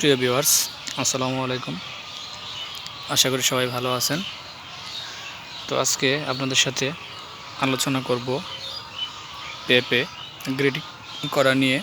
প্রিয় ভিউয়ার্স, আসসালামু আলাইকুম। আশা করি সবাই ভালো আছেন। তো আজকে আপনাদের সাথে আলোচনা করব পেঁপে গ্রেডিং করা নিয়ে।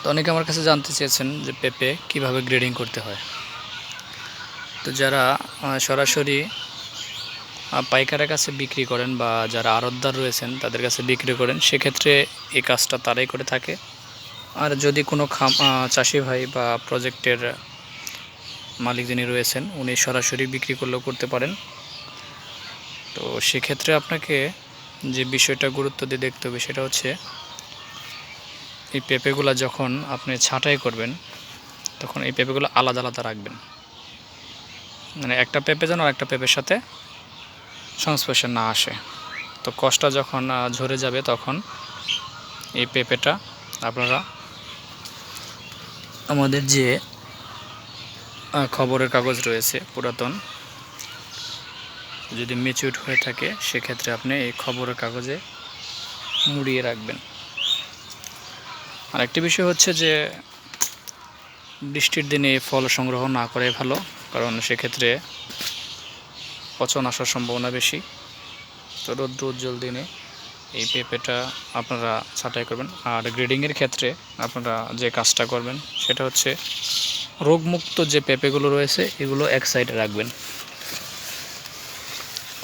তো অনেকে আমার কাছে জানতে চেয়েছেন যে পেঁপে কীভাবে গ্রেডিং করতে হয়। তো যারা সরাসরি পাইকারের কাছে বিক্রি করেন বা যারা আড়তদার রয়েছেন তাদের কাছে বিক্রি করেন, সেক্ষেত্রে এই কাজটা তারাই করে থাকে। আর যদি কোনো খাম চাষি ভাই বা প্রজেক্টের মালিক যিনি রয়েছেন, উনি সরাসরি বিক্রি করলেও করতে পারেন। তো সেক্ষেত্রে আপনাকে যে বিষয়টা গুরুত্ব দিয়ে দেখতে হবে সেটা হচ্ছে, এই পেঁপেগুলো যখন আপনি ছাঁটাই করবেন, তখন এই পেঁপেগুলো আলাদা আলাদা রাখবেন। মানে একটা পেঁপে যেন আর একটা পেঁপের সাথে সংস্পর্শে না আসে। তো কষটা যখন ঝরে যাবে তখন এই পেঁপেটা আপনারা আমাদের যে খবরের কাগজ রয়েছে, পুরাতন, যদি মেচিউর হয়ে থাকে, সেক্ষেত্রে আপনি এই খবরের কাগজে মুড়িয়ে রাখবেন। আরেকটি বিষয় হচ্ছে যে, বৃষ্টির দিনে ফল সংগ্রহ না করাই ভালো, কারণ সেক্ষেত্রে পচন আসার সম্ভাবনা বেশি। তো রৌদ্র উজ্জ্বল দিনে এই পেঁপেটা আপনারা ছাঁটাই করবেন। আর গ্রেডিংয়ের ক্ষেত্রে আপনারা যে কাজটা করবেন, সেটা হচ্ছে রোগমুক্ত যে পেঁপেগুলো রয়েছে, এগুলো এক সাইডে রাখবেন।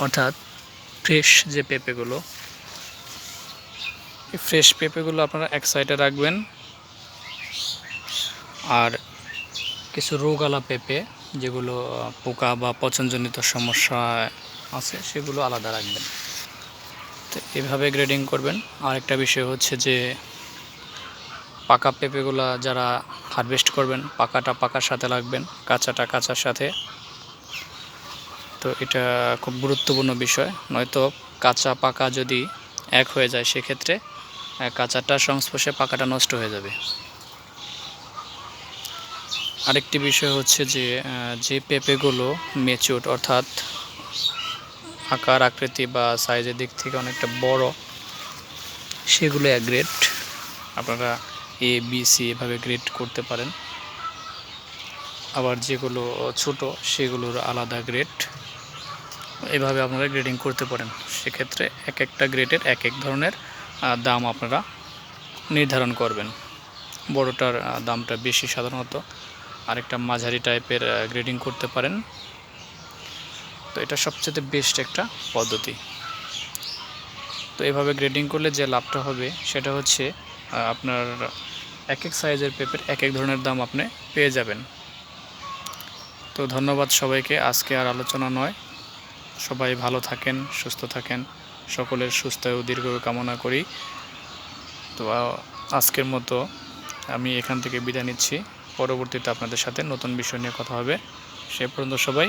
অর্থাৎ ফ্রেশ যে পেঁপেগুলো, এই ফ্রেশ পেঁপেগুলো আপনারা এক সাইডে রাখবেন। আর কিছু রোগালা পেঁপে, যেগুলো পোকা বা পচনজনিত সমস্যা আছে, সেগুলো আলাদা রাখবেন। তো এভাবে গ্রেডিং করবেন। আরেকটা বিষয় হচ্ছে যে পাকা পেঁপেগুলা যারা হারভেস্ট করবেন পাকাটা পাকার সাথে লাগবেন কাঁচাটা কাঁচার সাথে। তো এটা খুব গুরুত্বপূর্ণ বিষয়। নয়তো কাঁচা পাকা যদি এক হয়ে যায় সেক্ষেত্রে আহ, কাঁচাটার সংস্পর্শে পাকাটা নষ্ট হয়ে যাবে। আরেকটি বিষয় হচ্ছে যে যে পেঁপেগুলো মেচুর অর্থাৎ আকার, আকৃতি বা সাইজের দিক থেকে অনেকটা বড়, সেগুলো এক গ্রেড আপনারা এ বি সি এভাবে গ্রেড করতে পারেন। আবার যেগুলো ছোট, সেগুলোর আলাদা গ্রেড এভাবে আপনারা গ্রেডিং করতে পারেন। সেক্ষেত্রে এক একটা গ্রেডের এক এক ধরনের দাম আপনারা নির্ধারণ করবেন। বড়টার দামটা বেশি সাধারণত। আরেকটা মাঝারি টাইপের গ্রেডিং করতে পারেন। তো এটা সবচেয়ে বেস্ট একটা পদ্ধতি। তো এভাবে গ্রেডিং করলে যে লাভটা হবে, সেটা হচ্ছে আপনার এক এক সাইজের পেপের এক এক ধরনের দাম আপনি পেয়ে যাবেন। তো ধন্যবাদ সবাইকে, আজকে আর আলোচনা নয়। সবাই ভালো থাকেন, সুস্থ থাকেন, সকলের সুস্থ ও দীর্ঘ কামনা করি। তো আজকের মতো আমি এখান থেকে বিদায় নিচ্ছি। পরবর্তীতে আপনাদের সাথে নতুন বিষয় নিয়ে কথা হবে। সে পর্যন্ত সবাই